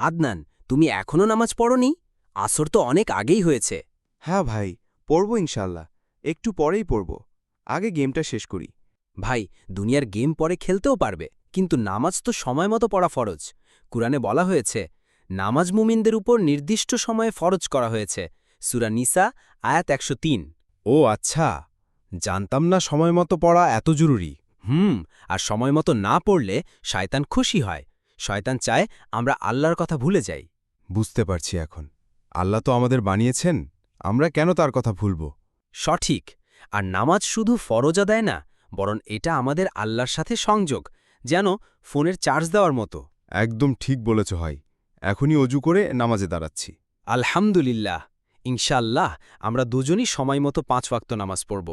আদনান তুমি এখনও নামাজ পড়নি? আসর তো অনেক আগেই হয়েছে। হ্যাঁ ভাই পড়ব ইনশাল্লাহ একটু পরেই পড়ব। আগে গেমটা শেষ করি। ভাই দুনিয়ার গেম পরে খেলতেও পারবে কিন্তু নামাজ তো সময় মতো পড়া ফরজ। কুরআনে বলা হয়েছে নামাজ মুমিনদের উপর নির্দিষ্ট সময়ে ফরজ করা হয়েছে। সুরা নিসা আয়াত একশো তিন। ও আচ্ছা জানতাম না সময় মতো পড়া এত জরুরি। হুম আর সময় মতো না পড়লে শায়তান খুশি হয়। শয়তান চায় আমরা আল্লাহর কথা ভুলে যাই। বুঝতে পারছি এখন। আল্লাহ তো আমাদের বানিয়েছেন আমরা কেন তার কথা ভুলব? সঠিক। আর নামাজ শুধু ফরজা দেয় না বরং এটা আমাদের আল্লাহর সাথে সংযোগ যেন ফোনের চার্জ দেওয়ার মতো। একদম ঠিক বলেছ হয় এখনই অজু করে নামাজে দাঁড়াচ্ছি। আলহামদুলিল্লাহ। ইনশাআল্লাহ আমরা দুজনই সময় মতো পাঁচ ওয়াক্ত নামাজ পড়ব।